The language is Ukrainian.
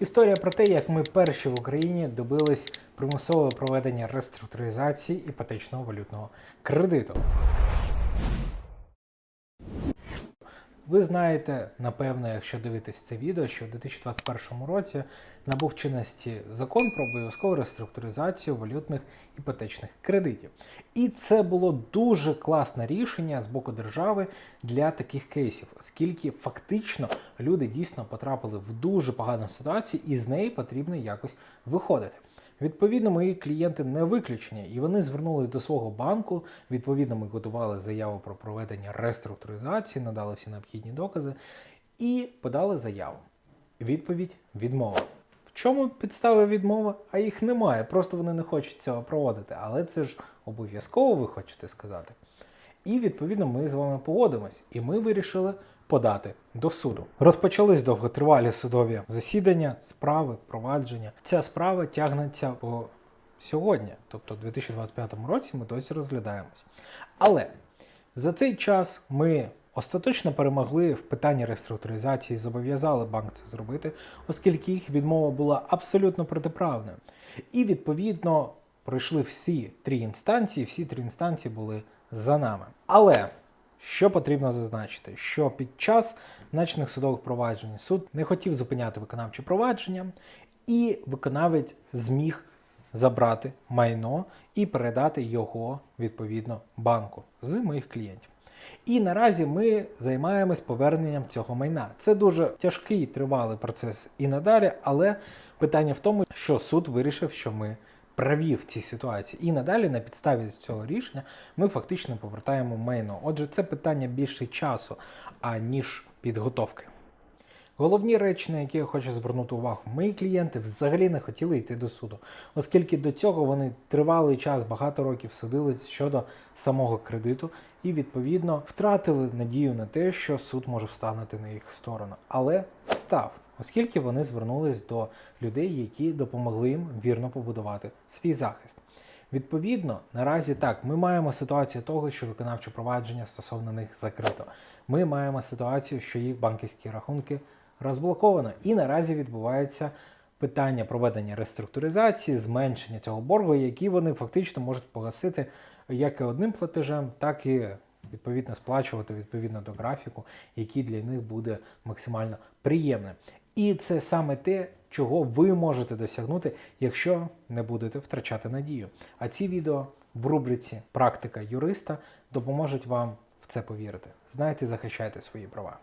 Історія про те, як ми перші в Україні добились примусового проведення реструктуризації іпотечного валютного кредиту. Ви знаєте, напевно, якщо дивитесь це відео, що в 2021 році набув чинності закон про обов'язкову реструктуризацію валютних іпотечних кредитів. І це було дуже класне рішення з боку держави для таких кейсів, оскільки фактично люди дійсно потрапили в дуже погану ситуацію, і з неї потрібно якось виходити. Відповідно, мої клієнти не виключення, і вони звернулись до свого банку. Відповідно, ми готували заяву про проведення реструктуризації, надали всі необхідні докази і подали заяву. Відповідь відмова. В чому підстави відмови? А їх немає. Просто вони не хочуть цього проводити. Але це ж обов'язково ви хочете сказати. І відповідно ми з вами погодимось, і ми вирішили подати до суду. Розпочались довготривалі судові засідання, справи, провадження. Ця справа тягнеться по сьогодні, тобто в 2025 році ми досі розглядаємось. Але за цей час ми остаточно перемогли в питанні реструктуризації, зобов'язали банк це зробити, оскільки їх відмова була абсолютно протиправною. І відповідно пройшли всі три інстанції, всі три інстанції були за нами. Але що потрібно зазначити, що під час начних судових проваджень суд не хотів зупиняти виконавче провадження, і виконавець зміг забрати майно і передати його відповідно банку з моїх клієнтів. І наразі ми займаємось поверненням цього майна. Це дуже тяжкий тривалий процес і надалі, але питання в тому, що суд вирішив, що ми праві в цій ситуації. І надалі на підставі цього рішення ми фактично повертаємо майно. Отже, це питання більше часу, аніж підготовки. Головні речі, на які я хочу звернути увагу, мої клієнти взагалі не хотіли йти до суду, оскільки до цього вони тривалий час, багато років судились щодо самого кредиту і відповідно втратили надію на те, що суд може встанути на їх сторону. Але став, оскільки вони звернулись до людей, які допомогли їм вірно побудувати свій захист. Відповідно, наразі так, ми маємо ситуацію того, що виконавче провадження стосовно них закрито. Ми маємо ситуацію, що їх банківські рахунки розблоковано, і наразі відбувається питання проведення реструктуризації, зменшення цього боргу, який вони фактично можуть погасити як і одним платежем, так і відповідно сплачувати відповідно до графіку, який для них буде максимально приємним. І це саме те, чого ви можете досягнути, якщо не будете втрачати надію. А ці відео в рубриці Практика юриста допоможуть вам в це повірити. Знайте, захищайте свої права.